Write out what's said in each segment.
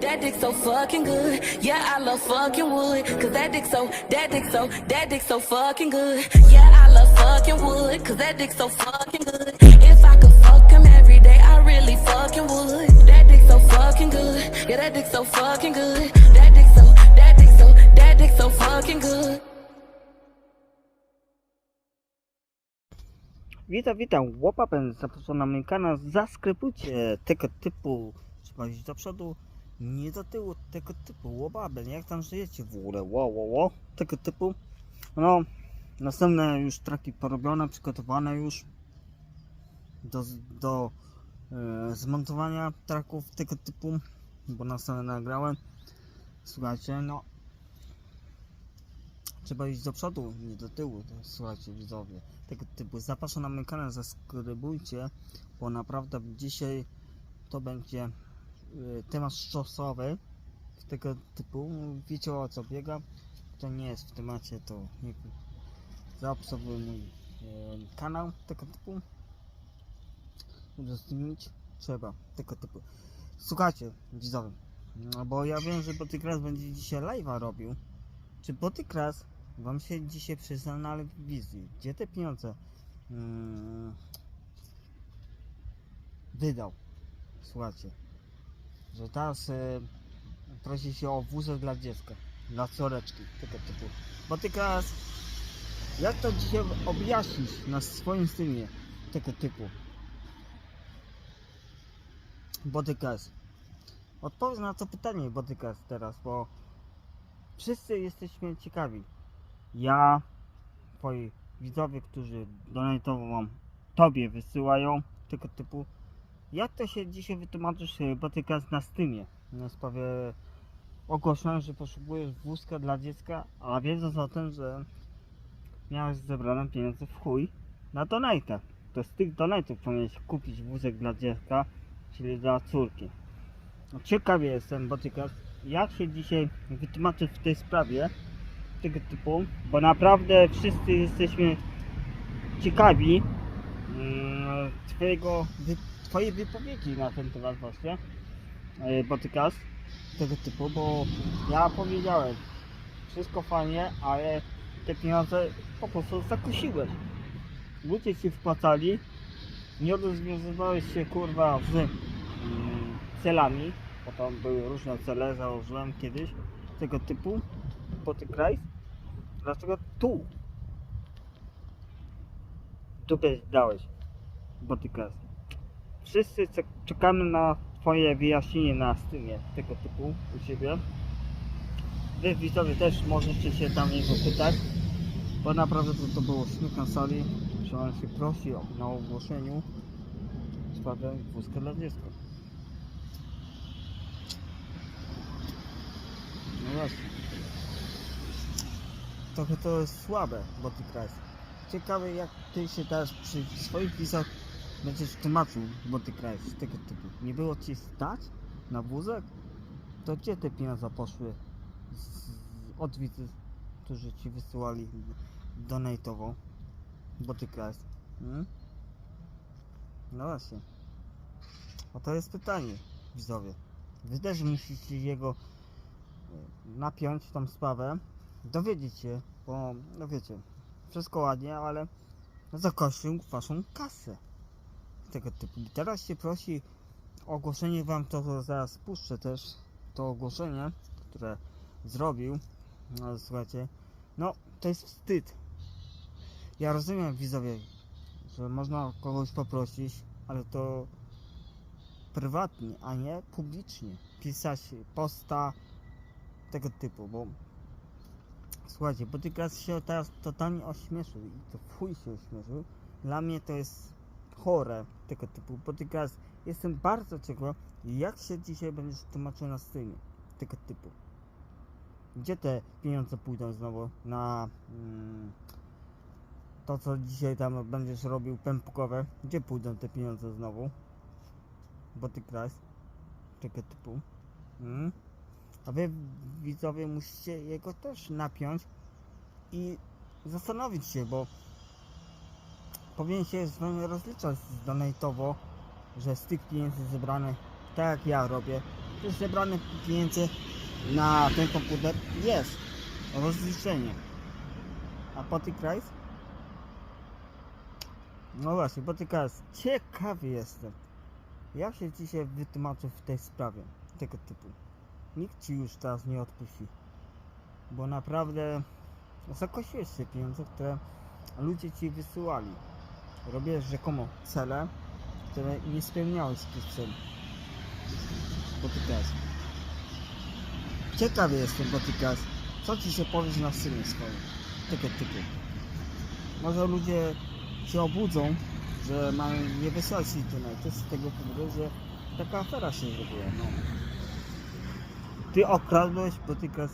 That dick so fucking good. Yeah, I love fucking wood. Cause that dick so, that dick so, that dick so fucking good. Yeah, I love fucking wood. Cause that dick so fucking good. If I could fuck him every day, I really fucking would. That dick so fucking good. Yeah, that dick so fucking good. That dick so, that dick so, that dick so fucking good. Witam, witam, łopapem, zapraszam na mój kanał, zaskrybujcie tego typu, iść do przodu, nie do tyłu, tego typu, łopapem, jak tam żyjecie w ogóle, wo, wo, wo, tego typu, no, następne już traki porobione, przygotowane już do, do e, zmontowania traków tego typu, bo następne nagrałem, słuchajcie, no, trzeba iść do przodu, nie do tyłu, słuchajcie widzowie. Tego typu. Zapraszam na mój kanał, zaskrybujcie, bo naprawdę dzisiaj to będzie y, temat szczosowy tego typu. Wiecie o co biega? Kto nie jest w temacie, to niech zaobserwuje mój y, kanał tego typu. Udostępnić trzeba tego typu. Słuchajcie, widzowie, no bo ja wiem, że Botykras będzie dzisiaj live'a robił. Czy Botykras Wam się dzisiaj przyznał na telewizji. Gdzie te pieniądze mm, wydał? Słuchajcie, że teraz e, prosi się o wózek dla dziecka, dla córeczki, tego typu. Bo teraz, jak to dzisiaj objaśnić na swoim streamie tego typu? Bodykas. Odpowiedz na to pytanie, Bodykas, teraz, bo wszyscy jesteśmy ciekawi ja, twoi widzowie, którzy donatowo tobie wysyłają tego typu. Jak to się dzisiaj wytłumaczysz e, Botykas na Steamie? Na sprawie ogłoszenia, że potrzebujesz wózka dla dziecka, a wiedząc o tym, że miałeś zebrane pieniądze w chuj na donate. To z tych donatów powinieneś kupić wózek dla dziecka, czyli dla córki. No, Ciekawie jestem, Botykas, jak się dzisiaj wytłumaczysz w tej sprawie, tego typu, bo naprawdę wszyscy jesteśmy ciekawi mm, twojego, wy, twojej wypowiedzi na ten temat właśnie, e, podcast tego typu, bo ja powiedziałem, wszystko fajnie, ale te pieniądze po prostu zakusiłeś. Ludzie ci wpłacali, nie rozwiązywałeś się kurwa z mm, celami, bo tam były różne cele, założyłem kiedyś tego typu, po. Dlaczego tu? Dupę dałeś, bo ty kras. Wszyscy czekamy na twoje wyjaśnienie na Steamie tego typu u siebie. Wy widzowie też możecie się tam jego pytać, bo naprawdę to, to było śmiech na sali, że on się prosi o- na ogłoszeniu w sprawie wózka dla dziecka. No właśnie. Trochę to jest słabe, bo ty kraj. Ciekawe jak ty się teraz przy swoich pisach będziesz tłumaczył, kraj z tego typu. Nie było ci stać na wózek? To gdzie te pieniądze poszły z, od widzów, którzy ci wysyłali donatowo? Bo ty kraj. Hmm? No właśnie. A to jest pytanie, widzowie. Wy też musicie jego e, napiąć tą sprawę, dowiedzieć się, bo no wiecie, wszystko ładnie, ale zakoszczył waszą kasę tego typu. Teraz się prosi o ogłoszenie wam to zaraz puszczę też to ogłoszenie, które zrobił. No słuchajcie, no to jest wstyd. Ja rozumiem widzowie, że można kogoś poprosić, ale to prywatnie, a nie publicznie. Pisać posta tego typu, bo Słuchajcie, bo ty teraz się teraz totalnie ośmieszył i to chuj się ośmieszył. Dla mnie to jest chore tego typu, teraz jestem bardzo ciekaw, jak się dzisiaj będziesz tłumaczył na streamie tego typu. Gdzie te pieniądze pójdą znowu na mm, to, co dzisiaj tam będziesz robił pępkowe? Gdzie pójdą te pieniądze znowu? Kras tego typu. Mm? A wy widzowie musicie jego też napiąć i zastanowić się, bo powinien się z rozliczać donatowo, że z tych pieniędzy zebranych, tak jak ja robię, Przecież zebrane pieniądze na ten komputer jest. Rozliczenie. A Potykrajs? No właśnie, Potykrajs. Ciekawy jestem. Jak się dzisiaj wytłumaczył w tej sprawie tego typu? Nikt ci już teraz nie odpuści. Bo naprawdę zakosiłeś się pieniądze, które ludzie ci wysyłali. Robię rzekomo cele, które nie spełniałeś tych celów. Potykas. Ciekawy jestem, Potykas. Co ci się powiesz na synie swoim? Tego typu. Może ludzie się obudzą, że mają nie wysłać internetu z tego powodu, że taka afera się zrobiła. No. Ty okradłeś, Potykas,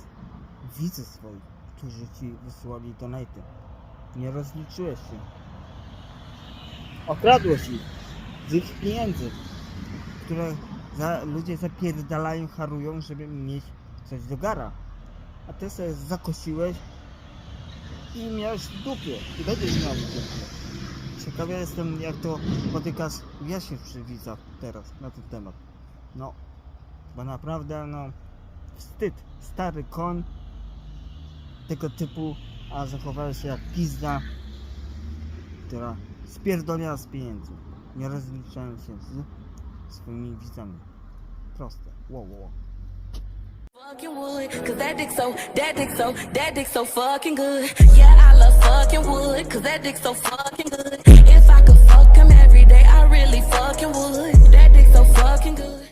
widzów swoich, którzy ci wysyłali donaty. Nie rozliczyłeś się. Okradłeś ich z ich pieniędzy, które za, ludzie zapierdalają, harują, żeby mieć coś do gara. A ty sobie zakosiłeś i miałeś w dupie. I będziesz miał w dupie. Ciekawy jestem, jak to potykasz wyjaśnisz przy widzach teraz na ten temat. No, bo naprawdę, no, wstyd. Stary kon tego typu, a zachowałeś się jak pizda, która spierdoliła z pieniędzy. Nie rozliczając się z swoimi widzami. Proste. Wow, wow. Fucking wood, cause that dick so, that dick so, that dick so fucking good. Yeah, I love fucking wood, cause that dick so fucking good. If I could fuck him every day, I really fucking would. That dick so fucking good.